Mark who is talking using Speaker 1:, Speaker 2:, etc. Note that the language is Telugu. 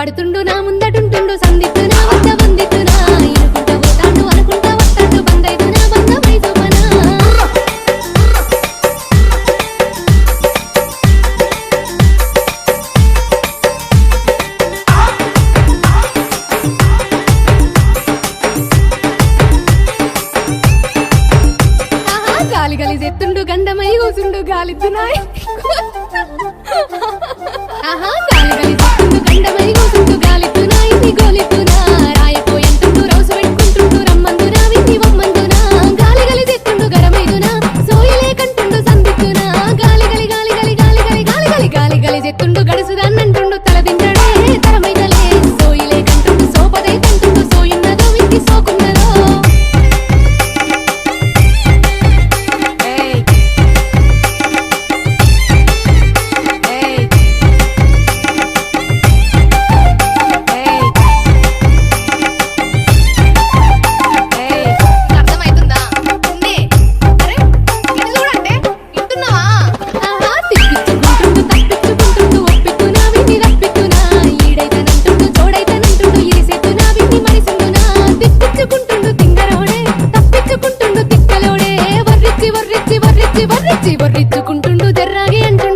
Speaker 1: పడుతుండు నా ముందటుంటుండు సందీప్ గాలి గలి ఎత్తుండు గండమై ఊసుండు గాలి గలి గడుసుదాన్నండి వచ్చి బొర్రిచ్చుకుంటుండు జర్రాగి అంటు